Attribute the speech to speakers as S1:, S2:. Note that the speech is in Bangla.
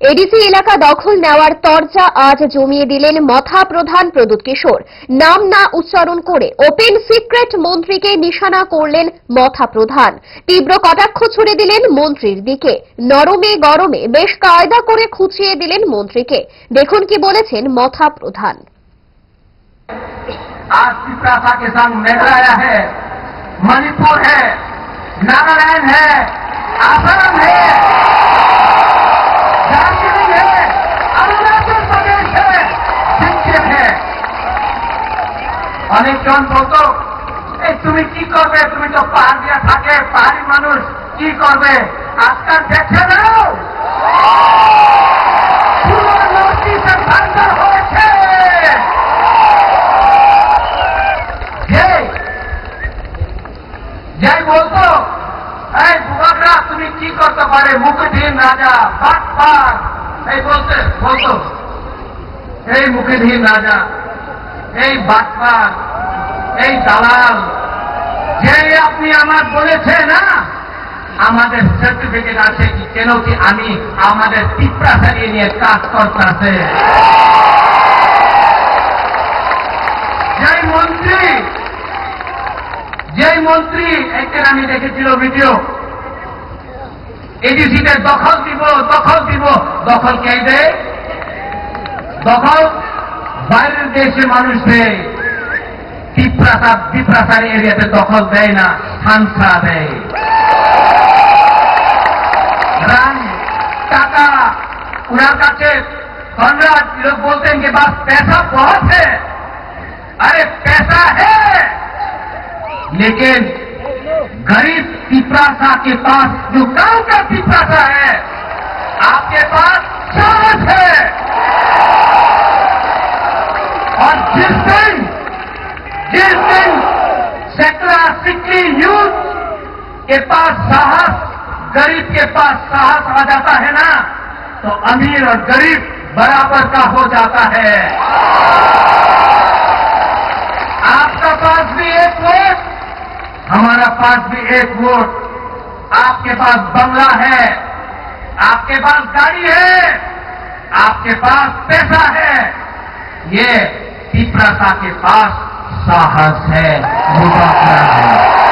S1: এডিসি এলাকা দখল নেওয়ার তরজা আজ জমিয়ে দিলেন মথা প্রধান প্রদূত কিশোর নাম না উচ্চারণ করে ওপেন সিক্রেট মন্ত্রীকে নিশানা করলেন মথা প্রধান তীব্র কটাক্ষ ছুড়ে দিলেন মন্ত্রীর দিকে নরমে গরমে বেশ কায়দা করে খুঁচিয়ে দিলেন মন্ত্রীকে দেখুন কি বলেছেন মথা প্রধান
S2: आज पिपरासा के संग मेघालय है मणिपुर है नागालैंड है आसाम है অনেকজন বলতো এই তুমি কি করবে? তুমি তো পাহাড় দিয়ে থাকে পাহাড়ি মানুষ কি করবে? আজকাল দেখে হয়েছে। এই, যাই বলতো এই যুবকরা তুমি কি করতে পারে? রাজা বলতে বলতো রাজা এই বাটপার এই দালাল, যে আপনি আমার বলেছে না? আমাদের সার্টিফিকেট আছে কি কেন কি আমি আমাদের পিঁপড়া সারিয়ে নিয়ে কাজ করতে যেই মন্ত্রী যেই মন্ত্রী একদিন আমি দেখেছিল ভিডিও। এডিসিতে দখল দিব দখল দিব। দখল কে দেয়? দখল বাইরের দেশে মানুষ দেয় পিপ্রাসা পিপ্রাসার এরিয়াতে দখল দেয় না হানসা দেয় রান টাকা উনার কাছে ধনরাজ লোক বলতেন যে বাস पैसा बहुत है अरे पैसा है लेकिन गरीब पिपरासा के पास जो गांव का पिपरासा है आपके पास साहस है और जिस दिन जिस दिन सैकड़ा सिक्की यूथ के पास साहस, गरीब के पास साहस आ जाता है ना तो अमीर और गरीब बराबर का हो जाता है। आपका पास भी एक वोट, हमारा पास भी एक वोट। आपके पास बंगला है, आपके पास गाड़ी है, आपके पास पैसा है। ये पिपरासा के पास साहस है मुकाबला है।